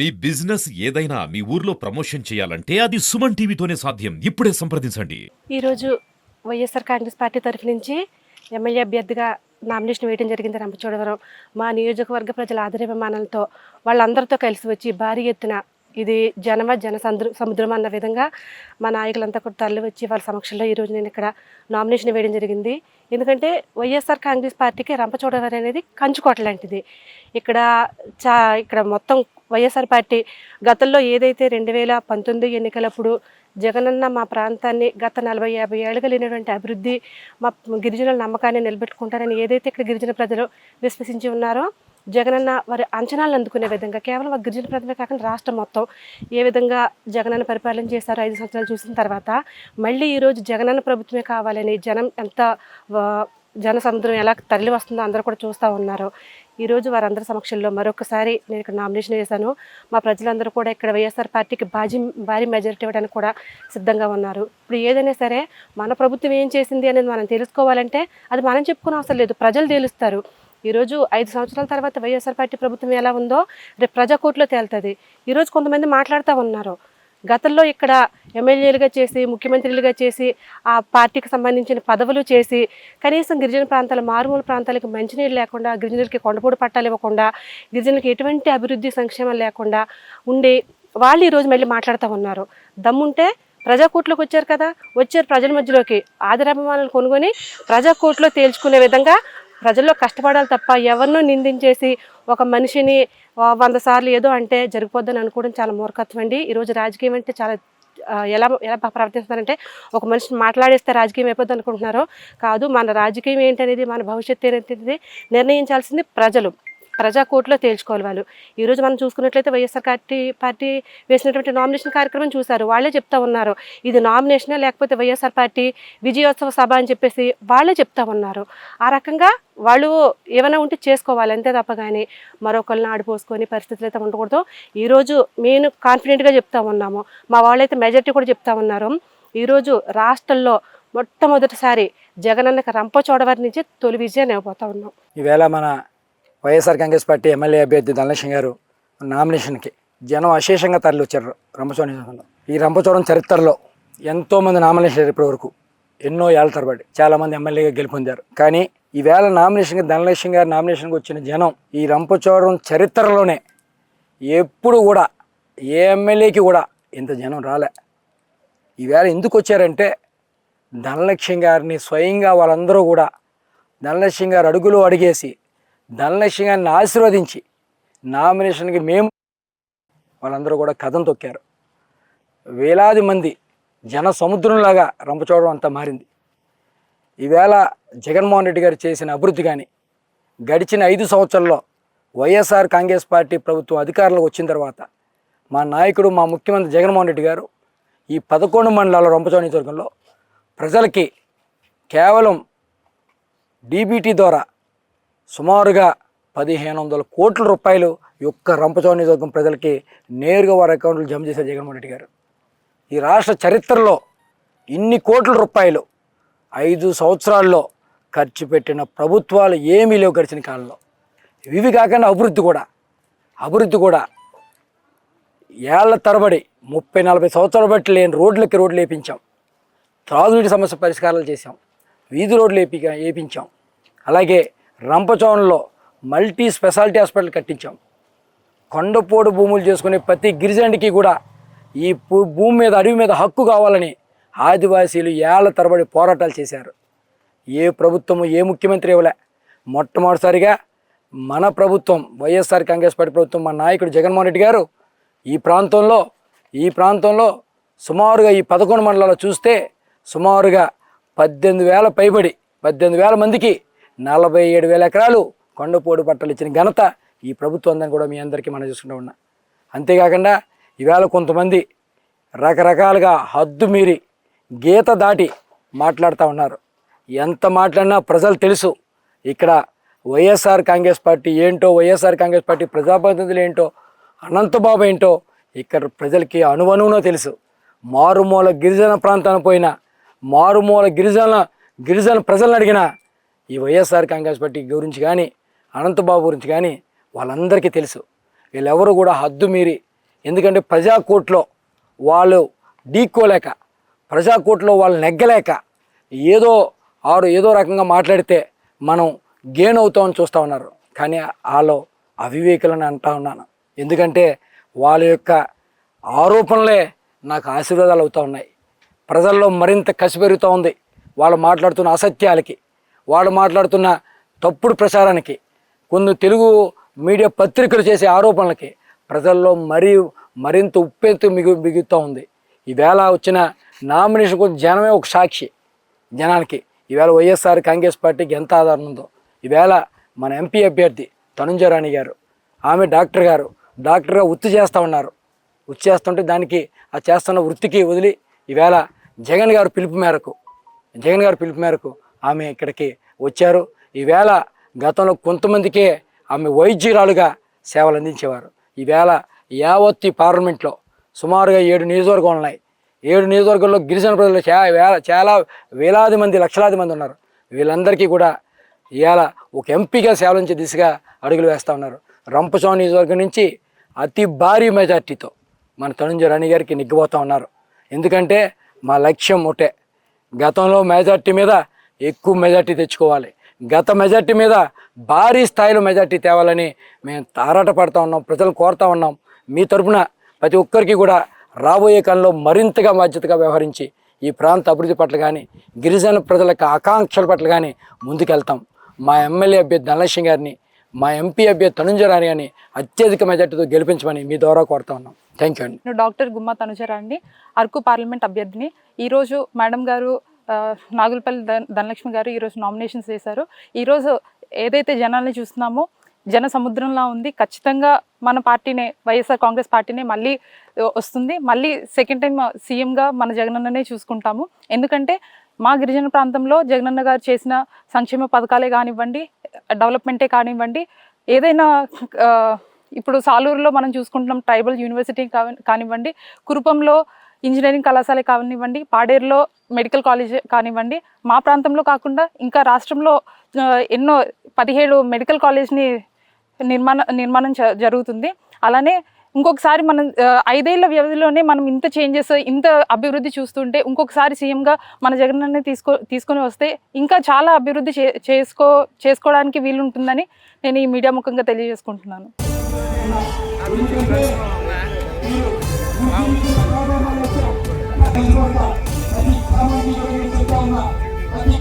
మీ business ఏదైనా మీ ఊర్లో promotion చేయాలంటే అది సుమన్ టీవీతోనే సాధ్యం. ఇప్పుడే సంప్రదించండి. ఈరోజు వైఎస్ఆర్ కాంగ్రెస్ పార్టీ తరఫు నుంచి ఎమ్మెల్యే అభ్యర్థిగా నామినేషన్ వేయడం జరిగింది రంపచోడవరం. మా నియోజకవర్గ ప్రజల ఆదరాభిమానాలతో వాళ్ళందరితో కలిసి వచ్చి భారీ ఎత్తున ఇది జనమ జన సముద్రం అన్న విధంగా మా నాయకులంతా కూడా తరలి వచ్చి వాళ్ళ సమక్షంలో ఈరోజు నేను ఇక్కడ నామినేషన్ వేయడం జరిగింది. ఎందుకంటే వైఎస్ఆర్ కాంగ్రెస్ పార్టీకి రంపచోడవరం అనేది కంచుకోట లాంటిది. ఇక్కడ చా ఇక్కడ మొత్తం వైఎస్ఆర్ పార్టీ గతంలో ఏదైతే రెండు వేల పంతొమ్మిది ఎన్నికలప్పుడు జగనన్న మా ప్రాంతాన్ని గత నలభై యాభై ఏళ్ళుగా లేనటువంటి అభివృద్ధి మా గిరిజనుల నమ్మకాన్ని నిలబెట్టుకుంటారని ఏదైతే ఇక్కడ గిరిజన ప్రజలు విశ్వసించి ఉన్నారో జగనన్న వారి అంచనాలు అందుకునే విధంగా కేవలం ఒక గిరిజన ప్రజలే కాకుండా రాష్ట్రం మొత్తం ఏ విధంగా జగనన్న పరిపాలన చేశారో ఐదు సంవత్సరాలు చూసిన తర్వాత మళ్ళీ ఈరోజు జగనన్న ప్రభుత్వమే కావాలని జనం ఎంత జనసముద్రం జన సముద్రం ఎలా తరలి వస్తుందో అందరూ కూడా చూస్తూ ఉన్నారు. ఈరోజు వారందరి సమక్షంలో మరొకసారి నేను ఇక్కడ నామినేషన్ వేశాను. మా ప్రజలందరూ కూడా ఇక్కడ వైఎస్ఆర్ పార్టీకి బాజీ భారీ మెజారిటీ ఇవ్వడానికి కూడా సిద్ధంగా ఉన్నారు. ఇప్పుడు ఏదైనా సరే మన ప్రభుత్వం ఏం చేసింది అనేది మనం తెలుసుకోవాలంటే అది మనం చెప్పుకునే అవసరం లేదు. ప్రజలు తెలుస్తారు. ఈరోజు ఐదు సంవత్సరాల తర్వాత వైఎస్ఆర్ పార్టీ ప్రభుత్వం ఎలా ఉందో రేపు ప్రజాకోర్టులో తేలుతుంది. ఈరోజు కొంతమంది మాట్లాడుతూ ఉన్నారు. గతంలో ఇక్కడ ఎమ్మెల్యేలుగా చేసి ముఖ్యమంత్రులుగా చేసి ఆ పార్టీకి సంబంధించిన పదవులు చేసి కనీసం గిరిజన ప్రాంతాల మారుమూల ప్రాంతాలకు మంచినీళ్ళు లేకుండా గిరిజనులకి కొండపూడి పట్టాలు ఇవ్వకుండా గిరిజనులకి ఎటువంటి అభివృద్ధి సంక్షేమం లేకుండా ఉండి వాళ్ళు ఈరోజు మళ్ళీ మాట్లాడుతూ ఉన్నారు. దమ్ముంటే ప్రజాకోర్టులోకి వచ్చారు కదా. వచ్చారు ప్రజల మధ్యలోకి. ఆదరాభిమానాలు కొనుగొని ప్రజాకోర్టులో తేల్చుకునే విధంగా ప్రజల్లో కష్టపడాలి తప్ప ఎవరినో నిందించేసి ఒక మనిషిని వంద సార్లు ఏదో అంటే జరిగిపోద్దని అనుకోవడం చాలా మూర్ఖత్వం అండి. ఈరోజు రాజకీయం అంటే చాలా ఎలా ఎలా ప్రవర్తిస్తున్నారంటే ఒక మనిషిని మాట్లాడేస్తే రాజకీయం అయిపోద్ది అనుకుంటున్నారో. కాదు మన రాజకీయం ఏంటనేది మన భవిష్యత్తు ఏంటనేది నిర్ణయించాల్సింది ప్రజలు. ప్రజాకోర్టులో తేల్చుకోవాలి వాళ్ళు. ఈరోజు మనం చూసుకున్నట్లయితే వైఎస్ఆర్ పార్టీ పార్టీ వేసినటువంటి నామినేషన్ కార్యక్రమం చూశారు. వాళ్ళే చెప్తా ఉన్నారు. ఇది నామినేషనే లేకపోతే వైఎస్ఆర్ పార్టీ విజయోత్సవ సభ అని చెప్పేసి వాళ్ళే చెప్తా ఉన్నారు. ఆ రకంగా వాళ్ళు ఏమైనా ఉంటే చేసుకోవాలి. అంతే తప్ప కానీ మరొకరిని ఆడిపోసుకొని పరిస్థితులు అయితే ఉండకూడదు. ఈరోజు మేము కాన్ఫిడెంట్గా చెప్తా ఉన్నాము. మా వాళ్ళైతే మెజార్టీ కూడా చెప్తా ఉన్నారు. ఈరోజు రాష్ట్రంలో మొట్టమొదటిసారి జగనన్నకి రంపచోడవారి నుంచి తొలి విజయాన్ని ఇవ్వబోతా ఉన్నాం. ఈవేళ మన వైఎస్ఆర్ కాంగ్రెస్ పార్టీ ఎమ్మెల్యే అభ్యర్థి ధనలక్ష్మి గారు నామినేషన్కి జనం అశేషంగా తరలిచ్చారు వచ్చారు ఈ రంపచోడవరం చరిత్రలో ఎంతోమంది నామినేషన్ ఇప్పటి వరకు ఎన్నో ఏళ్ళ తరబడి చాలామంది ఎమ్మెల్యేగా గెలుపొందారు. కానీ ఈవేళ నామినేషన్కి ధనలక్ష్మి గారి నామినేషన్కి వచ్చిన జనం ఈ రంపచోడవరం చరిత్రలోనే ఎప్పుడు కూడా ఏ ఎమ్మెల్యేకి కూడా ఇంత జనం రాలే. ఈవేళ ఎందుకు వచ్చారంటే ధనలక్ష్మి గారిని స్వయంగా వాళ్ళందరూ కూడా ధనలక్ష్మి గారు అడుగులు అడిగేసి ధనలక్ష్మి గారిని ఆశీర్వదించి నామినేషన్కి మేము వాళ్ళందరూ కూడా కథం తొక్కారు. వేలాది మంది జన సముద్రంలాగా రంపచోడడం అంతా మారింది. ఈవేళ జగన్మోహన్ రెడ్డి గారు చేసిన అభివృద్ధి కానీ గడిచిన ఐదు సంవత్సరాల్లో వైఎస్ఆర్ కాంగ్రెస్ పార్టీ ప్రభుత్వం అధికారంలోకి వచ్చిన తర్వాత మా నాయకుడు మా ముఖ్యమంత్రి జగన్మోహన్ రెడ్డి గారు ఈ పదకొండు మండలాల రంపచోడ నియోజకవర్గంలో ప్రజలకి కేవలం డీబీటీ ద్వారా సుమారుగా పదిహేను వందల కోట్ల రూపాయలు ఈ ఒక్క రంపచోడ నియోజకవర్గం ప్రజలకి నేరుగా వారి అకౌంట్లో జమ చేశారు జగన్మోహన్ రెడ్డి గారు. ఈ రాష్ట్ర చరిత్రలో ఇన్ని కోట్ల రూపాయలు ఐదు సంవత్సరాల్లో ఖర్చు పెట్టిన ప్రభుత్వాలు ఏమీ లేవు గడిచిన కాలంలో. ఇవి కాకుండా అభివృద్ధి కూడా అభివృద్ధి కూడా ఏళ్ళ తరబడి ముప్పై నలభై సంవత్సరాలు బట్టి లేని రోడ్లకి రోడ్లు వేపించాం. త్రాగునీటి సమస్య పరిష్కారాలు చేసాం వీధి రోడ్లు వేపి వేపించాం. అలాగే రంపచోడంలో మల్టీ స్పెషాలిటీ హాస్పిటల్ కట్టించాం. కొండపోడు భూములు చేసుకునే ప్రతి గిరిజనుడికి కూడా ఈ భూమి మీద అడవి మీద హక్కు కావాలని ఆదివాసీలు ఏళ్ళ తరబడి పోరాటాలు చేశారు. ఏ ప్రభుత్వము ఏ ముఖ్యమంత్రి ఇవ్వలే. మొట్టమొదటిసారిగా మన ప్రభుత్వం వైఎస్ఆర్ కాంగ్రెస్ పార్టీ ప్రభుత్వం మన నాయకుడు జగన్మోహన్ రెడ్డి గారు ఈ ప్రాంతంలో ఈ ప్రాంతంలో సుమారుగా ఈ పదకొండు మండలాలు చూస్తే సుమారుగా పద్దెనిమిది వేల పైబడి పద్దెనిమిది వేల మందికి నలభై ఏడు వేల ఎకరాలు కొండపోడు పట్టలు ఇచ్చిన ఘనత ఈ ప్రభుత్వం కూడా మీ అందరికీ మనం చూసుకుంటూ ఉన్నా. అంతేకాకుండా ఈవేళ కొంతమంది రకరకాలుగా హద్దు మీరి గీత దాటి మాట్లాడుతూ ఉన్నారు. ఎంత మాట్లాడినా ప్రజలు తెలుసు ఇక్కడ వైఎస్ఆర్ కాంగ్రెస్ పార్టీ ఏంటో వైఎస్ఆర్ కాంగ్రెస్ పార్టీ ప్రజాప్రతినిధులు ఏంటో అనంతబాబు ఏంటో ఇక్కడ ప్రజలకి అనువనువునో తెలుసు. మారుమూల గిరిజన ప్రాంతానికి పోయినా మారుమూల గిరిజన గిరిజన ప్రజలను అడిగినా ఈ వైఎస్ఆర్ కాంగ్రెస్ పార్టీ గురించి కానీ అనంతబాబు గురించి కానీ వాళ్ళందరికీ తెలుసు. వీళ్ళెవరు కూడా హద్దు మీరి. ఎందుకంటే ప్రజాకోర్టులో వాళ్ళు ఢీక్కోలేక ప్రజాకోర్టులో వాళ్ళు నెగ్గలేక ఏదో ఆరు ఏదో రకంగా మాట్లాడితే మనం గెయిన్ అవుతామని చూస్తూ ఉన్నారు. కానీ వాళ్ళు అవివేకులని అంటా ఉన్నాను. ఎందుకంటే వాళ్ళ యొక్క ఆరోపణలే నాకు ఆశీర్వాదాలు అవుతూ ఉన్నాయి. ప్రజల్లో మరింత కసి పెరుగుతూ ఉంది. వాళ్ళు మాట్లాడుతున్న అసత్యాలకి. వాళ్ళు మాట్లాడుతున్న తప్పుడు ప్రచారానికి కొన్ని తెలుగు మీడియా పత్రికలు చేసే ఆరోపణలకి ప్రజల్లో మరీ మరింత ఉప్పెత్తు మిగు మిగుతూ ఉంది. ఈవేళ వచ్చిన నామినేషన్ కొంచెం జనమే ఒక సాక్షి జనానికి. ఈవేళ వైఎస్ఆర్ కాంగ్రెస్ పార్టీకి ఎంత ఆధారం ఉందో. ఈవేళ మన ఎంపీ అభ్యర్థి తనుంజ రాణి గారు ఆమె డాక్టర్ గారు డాక్టర్గా వృత్తి చేస్తూ ఉన్నారు. వృత్తి చేస్తుంటే దానికి ఆ చేస్తున్న వృత్తికి వదిలి ఈవేళ జగన్ గారు పిలుపు మేరకు జగన్ గారు పిలుపు మేరకు ఆమె ఇక్కడికి వచ్చారు. ఈవేళ గతంలో కొంతమందికే ఆమె వైద్యురాలుగా సేవలు అందించేవారు. ఈవేళ యావత్ పార్లమెంట్లో సుమారుగా ఏడు నియోజకవర్గాలు ఉన్నాయి. ఏడు నియోజకవర్గాల్లో గిరిజన ప్రజలు చాలా చాలా వేలాది మంది లక్షలాది మంది ఉన్నారు. వీళ్ళందరికీ కూడా ఇవాళ ఒక ఎంపీగా సేవలించే దిశగా అడుగులు వేస్తూ ఉన్నారు. రంపస్వామి నియోజకవర్గం నుంచి అతి భారీ మెజార్టీతో మన తనుంజ రాణి గారికి నిగ్గిపోతూ ఉన్నారు. ఎందుకంటే మా లక్ష్యం ఒకటే. గతంలో మెజార్టీ మీద ఎక్కువ మెజార్టీ తెచ్చుకోవాలి. గత మెజార్టీ మీద భారీ స్థాయిలో మెజార్టీ తేవాలని మేము తారాట పడుతూ ఉన్నాం ప్రజలు కోరుతా ఉన్నాం. మీ తరపున ప్రతి ఒక్కరికి కూడా రాబోయే కాలంలో మరింతగా బాధ్యతగా వ్యవహరించి ఈ ప్రాంత అభివృద్ధి పట్ల కానీ గిరిజన ప్రజల యొక్క ఆకాంక్షల పట్ల కానీ ముందుకెళ్తాం. మా ఎమ్మెల్యే అభ్యర్థి ధనలక్ష్మి గారిని మా ఎంపీ అభ్యర్థి తనుంజరాని గారిని అత్యధిక మెజార్టీతో గెలిపించమని మీ ద్వారా కోరుతా ఉన్నాం. థ్యాంక్ యూ అండి. నేను డాక్టర్ గుమ్మ తనుజరా అండి అరకు పార్లమెంట్ అభ్యర్థిని. ఈరోజు మేడం గారు నాగులపల్లి ధనలక్ష్మి గారు ఈరోజు నామినేషన్స్ చేశారు ఈరోజు ఏదైతే జనాల్ని చూస్తున్నామో జన సముద్రంలా ఉంది. ఖచ్చితంగా మన పార్టీనే వైఎస్ఆర్ కాంగ్రెస్ పార్టీనే మళ్ళీ వస్తుంది. మళ్ళీ సెకండ్ టైం సీఎంగా మన జగనన్ననే చూసుకుంటాము. ఎందుకంటే మా గిరిజన ప్రాంతంలో జగనన్న గారు చేసిన సంక్షేమ పథకాలే కానివ్వండి డెవలప్మెంటే కానివ్వండి ఏదైనా ఇప్పుడు సాలూరులో మనం చూసుకుంటున్నాం ట్రైబల్ యూనివర్సిటీ కానివ్వండి కురుపంలో ఇంజనీరింగ్ కళాశాల కానివ్వండి పాడేరులో మెడికల్ కాలేజ్ కానివ్వండి మా ప్రాంతంలో కాకుండా ఇంకా రాష్ట్రంలో ఎన్నో పదిహేడు మెడికల్ కాలేజ్ని నిర్మాణ నిర్మాణం జ- జరుగుతుంది. అలానే ఇంకొకసారి మనం ఐదేళ్ళ వ్యవధిలోనే మనం ఇంత చేంజెస్ ఇంత అభివృద్ధి చూస్తుంటే ఇంకొకసారి సీఎంగా మన జగనన్న తీసుకో తీసుకొని వస్తే ఇంకా చాలా అభివృద్ధి చే చేసుకో చేసుకోవడానికి వీలుంటుందని నేను ఈ మీడియా ముఖంగా తెలియజేసుకుంటున్నాను. పడ్డ ప్రతి గ్రామానికి నేను చెప్తా ఉన్నా ప్రతి